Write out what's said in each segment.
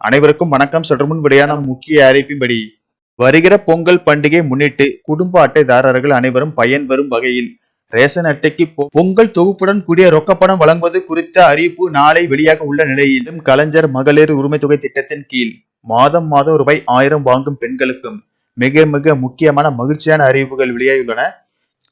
அனைவருக்கும் வணக்கம். சற்று முன் வெளியான முக்கிய அறிவிப்பின்படி வருகிற பொங்கல் பண்டிகை முன்னிட்டு குடும்ப அட்டைதாரர்கள் அனைவரும் பயன் வரும் வகையில் ரேஷன் அட்டைக்கு பொங்கல் தொகுப்புடன் கூடிய ரொக்கப்பணம் வழங்குவது குறித்த அறிவிப்பு நாளை வெளியாக உள்ள நிலையிலும் கலைஞர் மகளிர் உரிமை தொகை திட்டத்தின் கீழ் மாதம் மாதம் ரூபாய் ஆயிரம் வாங்கும் பெண்களுக்கும் மிக மிக முக்கியமான மகிழ்ச்சியான அறிவிப்புகள் வெளியாகியுள்ளன.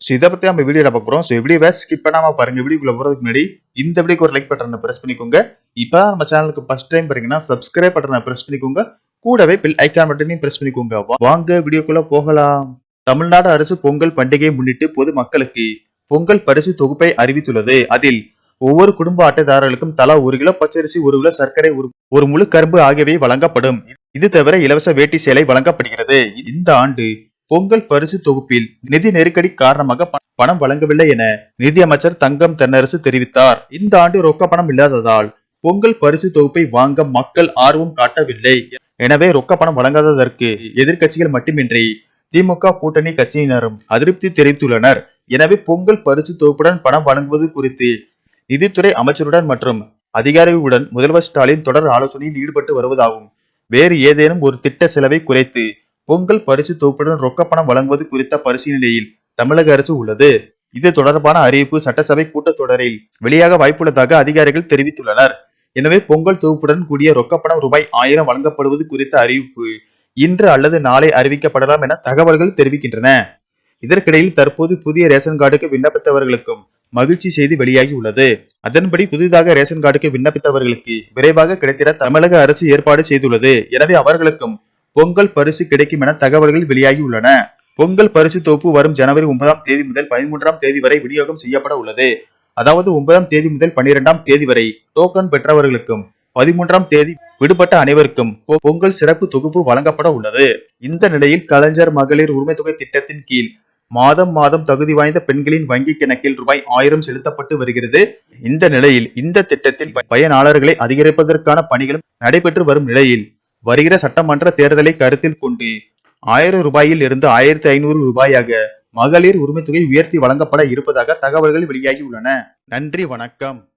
ஸோ இதை பற்றி நம்ம வீடியோல பார்க்குறோம் ஸோ வீடியோவை ஸ்கிப் பண்ணாமல் பாருங்க. வீடியோக்குள்ள போகிறதுக்கு முன்னாடி இந்த வீடியோக்கு ஒரு லைக் பட்டனை பிரஸ் பண்ணிக்கோங்க. இப்போ நம்ம சேனலுக்கு ஃபஸ்ட் டைம் பாத்தீங்கன்னா சப்ஸ்கிரைப் பட்டனை பிரஸ் பண்ணிக்கோங்க. கூடவே பில் ஐக்கான் பட்டனையும் பிரஸ் பண்ணிக்கோங்க. வாங்க வீடியோக்குள்ள போகலாம். தமிழ்நாடு அரசு பொங்கல் பண்டிகையை முன்னிட்டு பொது மக்களுக்கு பொங்கல் பரிசு தொகுப்பை அறிவித்துள்ளது. அதில் ஒவ்வொரு குடும்ப அட்டைதாரர்களுக்கும் தலா ஒரு கிலோ பச்சரிசி ஒரு கிலோ சர்க்கரை ஒரு ஒரு முழு கரும்பு ஆகியவை வழங்கப்படும். இது தவிர இலவச வேட்டி சேலை வழங்கப்படுகிறது. இந்த ஆண்டு பொங்கல் பரிசு தொகுப்பில் நிதி நெருக்கடி காரணமாக பணம் வழங்கவில்லை என நிதியமைச்சர் தங்கம் தென்னரசு தெரிவித்தார். இந்த ஆண்டு ரொக்க பணம் இல்லாததால் பொங்கல் பரிசு தொகுப்பை வாங்க மக்கள் ஆர்வம் காட்டவில்லை. எனவே ரொக்க பணம் வழங்காததற்கு எதிர்க்கட்சிகள் மட்டுமின்றி திமுக கூட்டணி கட்சியினரும் அதிருப்தி தெரிவித்துள்ளனர். எனவே பொங்கல் பரிசு தொகுப்புடன் பணம் வழங்குவது குறித்து நிதித்துறை அமைச்சருடன் மற்றும் அதிகாரிகளுடன் முதல்வர் ஸ்டாலின் தொடர் ஆலோசனையில் ஈடுபட்டு வருவதாகவும் வேறு ஏதேனும் ஒரு திட்ட செலவை குறைத்து பொங்கல் பரிசு தொகுப்புடன் ரொக்க பணம் வழங்குவது குறித்த பரிசீலனையில் தமிழக அரசு உள்ளது. இது தொடர்பான அறிவிப்பு சட்டசபை கூட்டத்தொடரில் வெளியாக வாய்ப்புள்ளதாக அதிகாரிகள் தெரிவித்துள்ளனர். எனவே பொங்கல் தொகுப்புடன் கூடிய ரொக்கப்பணம் ரூபாய் ஆயிரம் வழங்கப்படுவது குறித்த அறிவிப்பு இன்று அல்லது நாளை அறிவிக்கப்படலாம் என தகவல்கள் தெரிவிக்கின்றன. இதற்கிடையில் தற்போது புதிய ரேஷன் கார்டுக்கு விண்ணப்பித்தவர்களுக்கும் மகிழ்ச்சி செய்தி வெளியாகி உள்ளது. அதன்படி புதிதாக ரேஷன் கார்டுக்கு விண்ணப்பித்தவர்களுக்கு விரைவாக கிடைத்திட தமிழக அரசு ஏற்பாடு செய்துள்ளது. எனவே அவர்களுக்கும் பொங்கல் பரிசு கிடைக்கும் என தகவல்கள் வெளியாகி உள்ளன பொங்கல் பரிசு தொகுப்பு வரும் ஜனவரி ஒன்பதாம் தேதி முதல் பதிமூன்றாம் தேதி வரை விநியோகம் செய்யப்பட உள்ளது. அதாவது ஒன்பதாம் தேதி முதல் பனிரெண்டாம் தேதி வரை டோக்கன் பெற்றவர்களுக்கும் பதிமூன்றாம் தேதி விடுபட்ட அனைவருக்கும் பொங்கல் சிறப்பு தொகுப்பு வழங்கப்பட உள்ளது. இந்த நிலையில் கலைஞர் மகளிர் உரிமை தொகை திட்டத்தின் கீழ் மாதம் மாதம் தகுதி வாய்ந்த பெண்களின் வங்கி கணக்கில் ரூபாய் ஆயிரம் செலுத்தப்பட்டு வருகிறது. இந்த நிலையில் இந்த திட்டத்தில் பயனாளர்களை அதிகரிப்பதற்கான பணிகளும் நடைபெற்று வரும் நிலையில் வருகிற சட்டமன்ற தேர்தலை கருத்தில் கொண்டு ஆயிரம் ரூபாயில் இருந்து ஆயிரத்தி ஐநூறு ரூபாயாக மகளிர் உரிமைத்தொகை உயர்த்தி வழங்கப்பட இருப்பதாக தகவல்கள் வெளியாகி உள்ளன. நன்றி வணக்கம்.